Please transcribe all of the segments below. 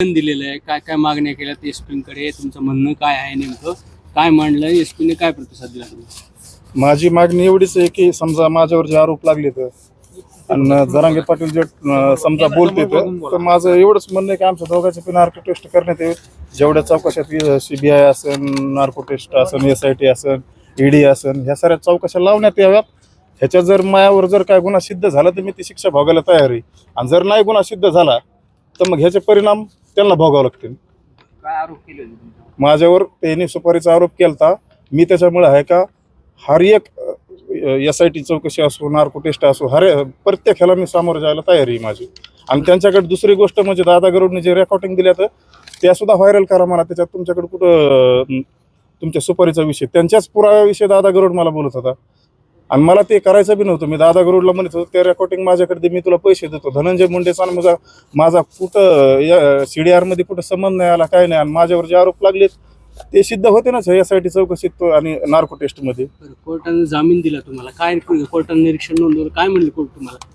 निवेदन दिलेलं आहे. काय काय मागण्या केल्यात एसकडे? तुमचं म्हणणं काय आहे नेमकं? काय मांडलं एस ने काय प्रतिसाद दिला तुम्ही माझी मागणी एवढीच आहे की समजा माझ्यावर जे आरोप लागले तर आणि जरांगे पाटील जे समजा बोलते तर माझं एवढंच म्हणणं आहे की आमच्या दोघांचे पण नार्को टेस्ट करण्यात येईल. जेवढ्या चौकशात सीबीआय असेल नार्को टेस्ट असेल एस आय टी असेल ईडी असेल ह्या साऱ्या चौकशा लावण्यात याव्यात. ह्याच्यात जर मायावर जर काय गुन्हा सिद्ध झाला तर मी ती शिक्षा भोगायला तयार आहे. आणि जर नाही गुन्हा सिद्ध झाला तर मग ह्याचे परिणाम त्यांना भोगावे लागतील काय आरोप केले माझ्यावर त्यांनी सुपारीचा आरोप केलता. मी त्याच्यामुळे आहे का हर एक एस आय टी चौकशी असो नार्को टेस्ट असो हर प्रत्येक ह्याला मी सामोरं जायला तयारी आहे माझी. आणि त्यांच्याकडे दुसरी गोष्ट म्हणजे दादा गरुडने जे रेकॉर्डिंग दिल्या तर त्या सुद्धा व्हायरल करा मला त्याच्यात तुमच्याकडे कुठं अं, तुमच्या सुपारीचा विषय त्यांच्याच पुराव्याविषयी दादा गरुड मला बोलत होता. आणि मला ते करायचं बी नव्हतं. मी दादा गरुडला म्हणत होतो ते रेकॉर्डिंग माझ्याकडे मी तुला पैसे देतो. धनंजय मुंडेचा आणि माझा माझा कुठं सी डी आरमध्ये कुठं संबंध नाही आला काय नाही. आणि माझ्यावर जे आरोप लागलेत ते सिद्ध होते ना यासाठी चौकशीत आणि नार्को टेस्टमध्ये कोर्टाने जामीन दिला तुम्हाला. काय कोर्टाने निरीक्षण नोंदवलं? काय म्हणलं कोर्ट तुम्हाला?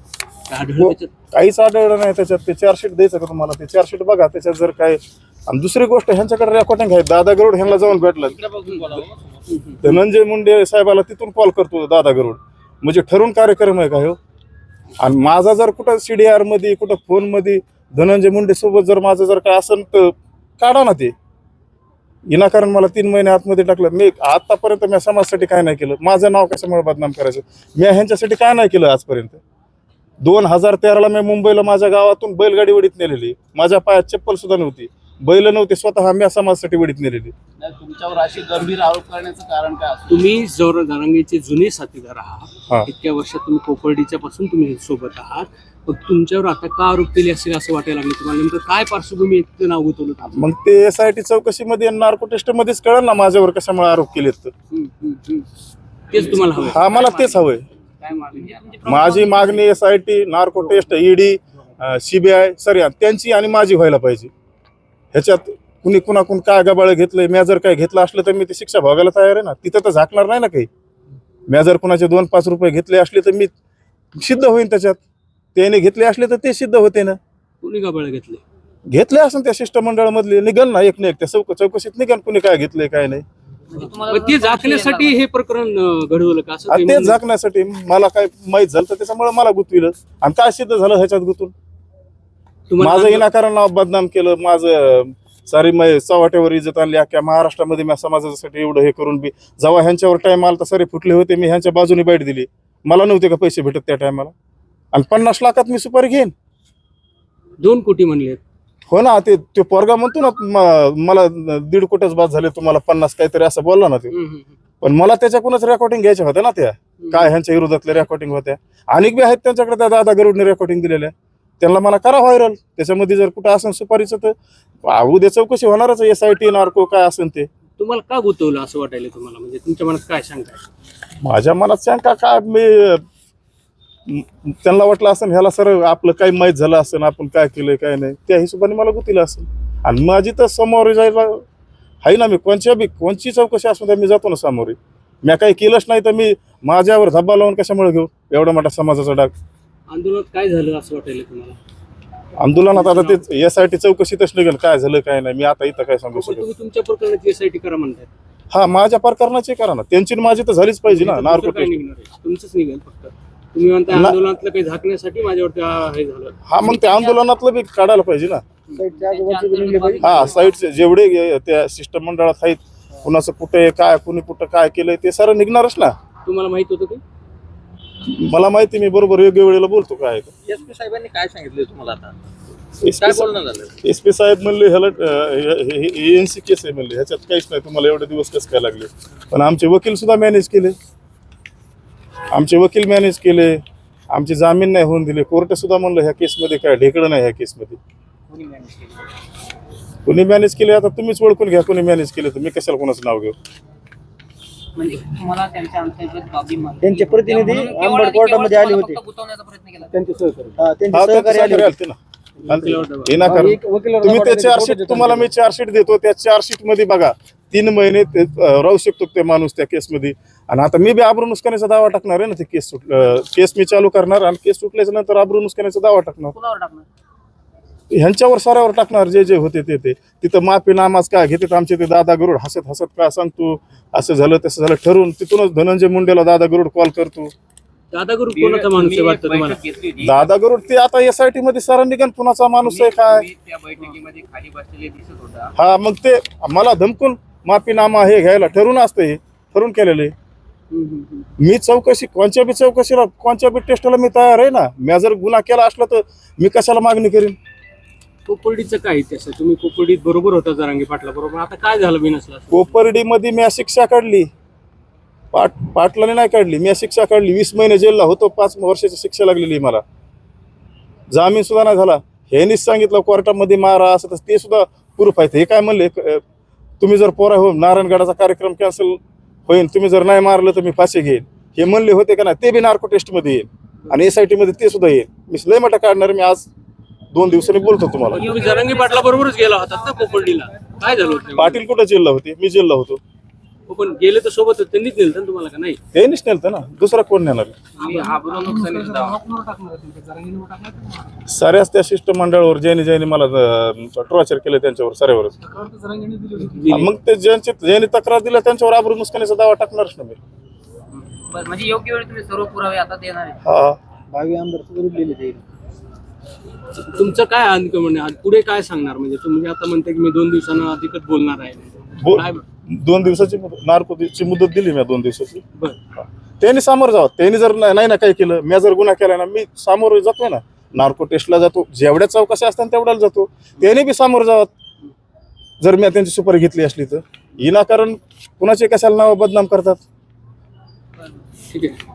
आढळलं हो. त्याच्यात? काहीच आढळलं नाही त्याच्यात. ते चार्जशीट द्यायचं का तुम्हाला? ते चार्जशीट बघा त्याच्यात जर काय आणि दुसरी गोष्ट ह्यांच्याकडे रेकॉर्डिंग आहे. दादा गरुड ह्यांना जाऊन भेटलं. धनंजय मुंडे साहेबाला तिथून कॉल करतो दादा गरुड. म्हणजे ठरून कार्यक्रम आहे का हो? आणि माझा जर कुठं सी डी मध्ये कुठं फोनमध्ये धनंजय मुंडे सोबत जर माझं जर काय असेल तर काढा ना ते. विनाकारण मला तीन महिने आतमध्ये टाकलं. मी आतापर्यंत मी समाजासाठी काय नाही केलं. माझं नाव कशामुळे बदनाम करायचं? मी ह्यांच्यासाठी काय नाही केलं आजपर्यंत? दोन हजार तेराला मी मुंबईला माझ्या गावातून बैलगाडी वडीत नेलेली. माझ्या पायात चप्पल सुद्धा नव्हती. बैल नव्हते स्वतः मी समाजासाठी वडीत नेलेली. तुमच्यावर अशी गंभीर आरोप करण्याचं कारण काय तुम्ही जवळ जरांगीचे जुने साथीदार. आहात. इतक्या वर्षात तुम्ही कोपर्डीच्या पासून तुम्ही सोबत आहात. मग तुमच्यावर आता का आरोप केले असेल असं वाटायला लागलं? तुम्हाला नेमकं काय पार्श्वभूमी इतकं नाव गुंतवलं? मग ते एस आय टी चौकशीमध्ये नार्को टेस्टमध्येच कळलं ना माझ्यावर कशामुळे आरोप हम्म. तेच तुम्हाला हवं हा मला तेच हवंय? माझी मागणी S I T narco test ED CBI sir त्यांची आणि माझी व्हायला पाहिजे. ह्याच्यात कुणी कुणाकून काय गबाळ घेतलंय म्या जर काय घेतलं असलं तर मी ती शिक्षा भोगायला तयार आहे ना? तिथं तर झाकणार नाही ना काही. म्या जर कुणाचे दोन पाच रुपये घेतले असले तर मी सिद्ध होईन त्याच्यात. त्याने घेतले असले तर ते सिद्ध होते ना. कोणी गबाळ घेतले घेतले असून त्या शिष्टमंडळामधले निघल ना एक ना एक. त्या चौक चौकशीत निघल कुणी काय घेतलंय काय नाही. मग ते झाकण्यासाठी हे प्रकरण घडवलं का? असं आणि ते झाकण्यासाठी मला काय माहीत झालं तर त्याच्यामुळे मला गुतविलं. आणि काय सिद्ध झालं ह्याच्यात गुतून? तुम्हाला माझं विनाकारण नाव बदनाम केलं माझं सारी मै चव्हाट्यावर इज्जत आणली अख्ख्या महाराष्ट्रामध्ये मी समाजासाठी एवढं हे करून बी जेव्हा ह्यांच्यावर टाइम आला तर सारे फुटले होते मी ह्यांच्या बाजूने बाईट दिली. मला नव्हते का पैसे भेटत त्या टायमाला आणि पन्नास लाखात मी सुपारी घेईन. दोन कोटी म्हणले हो ना ते ते पोरगा म्हणतो ना म- मला दीड कोटीच बाद झाले तुम्हाला पन्नास काहीतरी असं बोलला ना ते. पण मला त्याच्याकडूनच रेकॉर्डिंग घ्यायच्या होत्या ना त्या. काय ह्यांच्या विरोधातल्या रेकॉर्डिंग होत्या. अनेक बी आहेत त्यांच्याकडे त्या दादा गरुडने रेकॉर्डिंग दिलेल्या. त्यांना मला करा व्हायरल त्याच्यामध्ये जर कुठं असेल सुपारीचं तर उद्या चौकशी होणारच एस आय टी नार्को काय असेल ते. तुम्हाला का गुंतवलं असं वाटायला तुम्हाला? म्हणजे तुमच्या मनात काय शंका आहे? माझ्या मनात शंका काय म- त्यांना वाटलं असेल ह्याला सर आपलं काही माहीत झालं असेल आपण काय केलंय काय नाही. त्या हिशोबाने मला गुतीलं असेल आणि माझी तर समोर जायला आहे ना मी कोणच्या बी कोणची चौकशी असून मी जातो ना सामोरी. मी काही केलंच नाही तर मी माझ्यावर धब्बा लावून कशामुळे घेऊ? एवढा मोठा समाजाचा डाग. आंदोलनात काय झालं असं वाटायला तुम्हाला? आंदोलनात आता ते एस आय टी चौकशीतच निघेल. काय झालं काय नाही. मी आता इथं काय सांगू शकतो तुमच्या प्रकरणाची एसआयटी करा म्हणताय? हा माझ्या प्रकरणाची करा ना. त्यांची माझी तर झालीच पाहिजे ना. इथं नार्को दुसरं काय टेस्ट निघणार आहे? तुमचंच निघेल फक्त. तुम्ही म्हणता ना- आंदोलनातलं काही झाकण्यासाठी माझ्यावरती आ- हे झालं. हा मग ते आंदोलनातलं बी काढायला पाहिजे ना. हा साईडचे जेवढे गे- त्या शिष्टमंडळात आहेत कुणाचं कुठे काय कुणी कुठं काय केलंय ते सारं निघणारच ना. तुम्हाला माहीत होतं की मला माहिती मी बरोबर योग्य वेळेला बोलतो काय एस पी साहेबांनी काय सांगितलं तुम्हाला आता? एस काय बोलणं झालं? पी साहेब म्हणले ह्याला एएनसी केस आहे म्हणले ह्याच्यात काहीच नाही तुम्हाला एवढे दिवस कसं काय लागले? पण आमचे वकील सुद्धा मॅनेज केले. आमचे वकील मॅनेज केले आमची जामीन नाही होऊन दिले. कोर्ट सुद्धा म्हणलं ह्या केसमध्ये काय ढेकळं नाही ह्या केसमध्ये कुणी मॅनेज केले? आता तुम्हीच ओळखून घ्या कुणी मॅनेज केले तर मी कशाला कोणाचं नाव घेऊ? म्हणजे त्यांचे प्रतिनिधी आणि कोर्टामध्ये आले होते. त्यांचे सहकारी. आले ना. तुम्ही ते चार्जशीट तुम्हाला मी चार्जशीट देतो त्या चार्जशीटमध्ये बघा. तीन महिने ते राहू शकतो ते माणूस त्या केसमध्ये. आणि आता मी बी आबरू नुसकाण्याचा दावा टाकणार आहे ना ते केस सुट केस मी चालू करणार आणि केस सुटल्याच्या नंतर आबरू नुसकाण्याचा दावा टाकणार. कुणावर टाकणार? ह्यांच्यावर साऱ्यावर टाकणार जे जे होते ते ते. तिथं माफी नामाज काय घेतात आमचे ते दादा गरुड हसत हसत काय सांगतो? असं झालं तसं झालं ठरवून तिथूनच धनंजय मुंडेला दादा गरुड कॉल करतो. दादा कोणाचा माणूस वाटतं तुम्हाला? गरुड ते आता एस आय टी मध्ये सरांनी गण पुण्याचा माणूस आहे काय? त्या बैठकीमध्ये खाली बसलेले दिसत होता. हा मग ते मला धमकून माफीनामा हे घ्यायला ठरवून असतं हे ठरवून केलेले. मी चौकशी कोणत्या बी चौकशीला कोणत्या बी टेस्टला मी तयार आहे ना मी जर गुन्हा केला असला तर मी कशाला मागणी करीन? कोपर्डीचं काय इतिहास आहे तुम्ही कोपर्डीत बरोबर होता जरांगी पाटला बरोबर. आता काय झालं बिनसला? कोपर्डीमध्ये मी शिक्षा काढली. पाट पाटलाने नाही काढली. मी शिक्षा काढली. वीस महिने जेलला होतो पाच वर्षाची शिक्षा लागलेली मला. जामीन सुद्धा नाही झाला. ह्यांनीच सांगितलं कोर्टामध्ये मारा असं ते सुद्धा प्रूफ आहे हे काय म्हणले? तुम्ही जर पोरा हो नारायणगडाचा कार्यक्रम कॅन्सल होईल तुम्ही जर नाही मारलं तर मी फाशी घेईन. हे म्हणले होते का नाही ते बी नार्को टेस्टमध्ये येईल. आणि एस आय टीमध्ये ते सुद्धा येईल. मी लय मोठा काढणार मी आज दोन दिवसांनी बोलतो तुम्हाला. जरांगी पाटला बरोबरच गेला होतात ना कोपर्डीला काय झालं होतं? पाटील कुठं जेलला होते? मी जेलला होतो. हो, पण गेले तर सोबत त्यांनीच नेलं ना तुम्हाला का? नाही? त्यांनीच नेलतं ना. दुसरा कोण नेणार? तुम्ही आबरून नुकसानीचा दावा साऱ्याच त्या शिष्टमंडळावर ज्यांनी ज्यांनी मला टॉर्चर केलं त्यांच्यावर साऱ्यावरच. हा, मग ते ज्यांची ज्यांनी तक्रार दिल्या त्यांच्यावर आबरू नुसकानीचा दावा टाकणारच ना मी. बरं, म्हणजे योग्य वेळी तुम्ही सर्व पुरावे आता देणार आहे हा. भावी आमदार तुमचं काय आणखं म्हणजे आज पुढे काय सांगणार? म्हणजे तुम्ही आता म्हणते की मी दोन दिवसांना अधिकच बोलणार आहे. बो- काय दोन दिवसाची नार्कोची मुदत दिली मी दोन दिवसाची. त्यांनी सामोरं जावं. त्यांनी जर नाही ना काही केलं मी जर गुन्हा केला ना मी सामोरं जातोय ना. नार्को टेस्टला जातो. जेवढ्या चौकशा असतात तेवढ्याला जातो. त्यांनी बी सामोरं जावं. जर मी त्यांची सुपारी घेतली असली तर. विनाकारण कुणाचे कशाला नाव बदनाम करतात? ठीक आहे.